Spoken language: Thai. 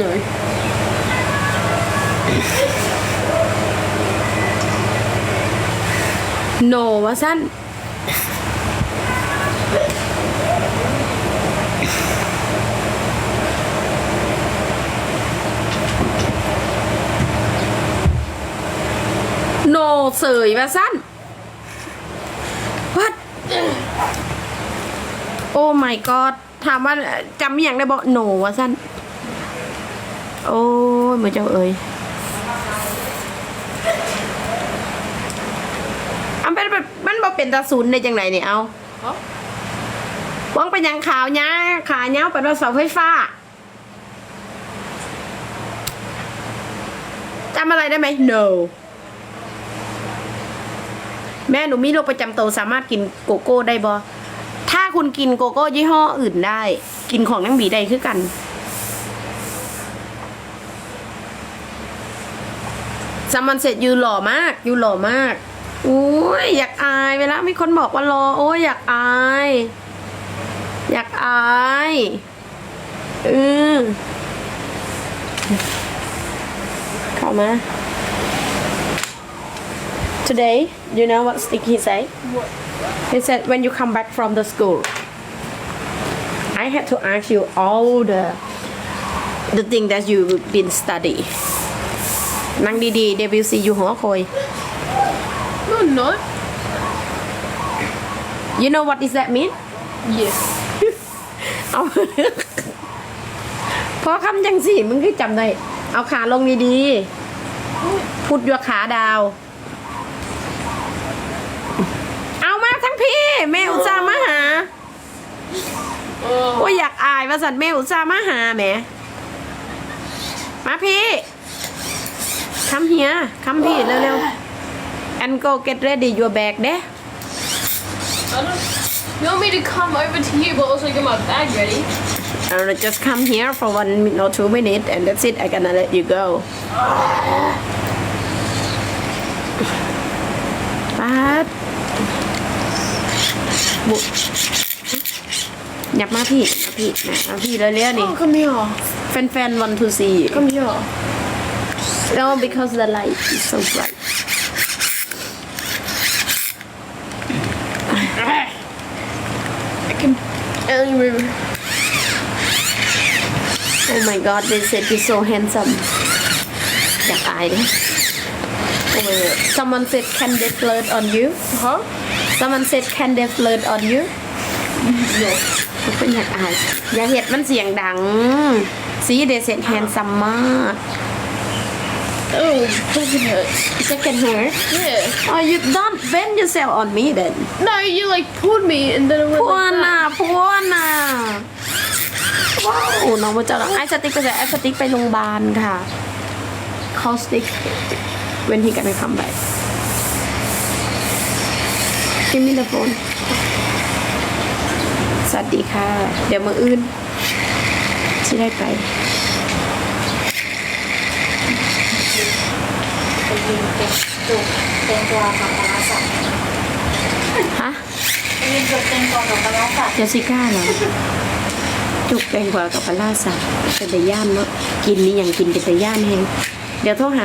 เลย โนวะสั้นโนเสยว่าสั้นวัดโอ้ my god ถามว่าจำอย่างได้บอกโนว่าสั้น โอ้ยเหมือนเจ้าเอ๋ยอันเป็นแบบมันบ่เป็นตาศูนย์ในจังไหนเนี่ยเอาฮะวังเป็นหยังขาวเนี้ยขาเนี้ยเป็นว่าเสาไฟฟ้าจำอะไรได้ไหม no แม่หนูมีโรคประจำตัวสามารถกินโกโก้ได้บอถ้าคุณกินโกโก้ยี่ห้ออื่นได้ กินของนังบีได้คือกัน สามันเสร็จยูหล่อมากยูหล่อมากโอ้ยอยากอายเวลามีคนบอกว่ารอโอ้ยอยากอาย อยากอายเออเข้ามา today you know what stick he say What? he said when you come back from the school I had to ask you all the the thing that you been study นั่งดีๆ WC อยู่หัวโคย No, not. you know what does that mean Yes. เอาเพราะคำจังสี่มึงคือจำได้ เอาขาลงดีๆ พุดยัวขาดาว เอามาทั้งพี่แม่อุตส่าห์มาหา Oh. โอ้ยอยากอายว่าสันแม่อุตส่าห์มาหาแหมมาพี่ คำเฮียคำพี่เร็วๆ and go get ready your bag เด้ I don't. You want me to come over to you, but also get my bag ready? Uh, just come here for one min- or two minutes and that's it. I'm gonna let you go. ปัดบุอยากมาพี่มาพี่มามาพี่เร็วๆนี่ Oh, come here. แฟนๆ want to see you. Come here. no because the light is so bright I can barely move. oh my god they said you're so handsome อยากอายเลย oh my god someone said can they flirt on you Huh? someone said can they flirt on you No. เป็นอยากอายอย่าเห็ดมันเสียงดัง สีเดเซนแฮนซัมมาก Oh, doesn't hurt. second hair Yeah. oh you don't bend yourself on me then No, you like pulled me and then it พ went ว like น่ะ that. พวน่ะว้าวน้องมาเจอแล้วไอ้สติ๊กไปใส่ไอ้สติ๊กไปโรงพยาบาลค่ะ call stick when he gonna come back give me the phone สวัสดีค่ะ เดี๋ยวมืออื่นที่ได้ไป ไปยิงเป็นจุกเต็งตัวกับปลาร้าสับฮะไปยิงจุกเต็งตัวกับปลาร้าสับเจสสิก้าเหรอจุกแตงกวากับปลาล่าสับเป็นแต่ย่านเนาะกินนี่ยังกินเป็นแต่ย่านแฮงเดี๋ยวโทรหา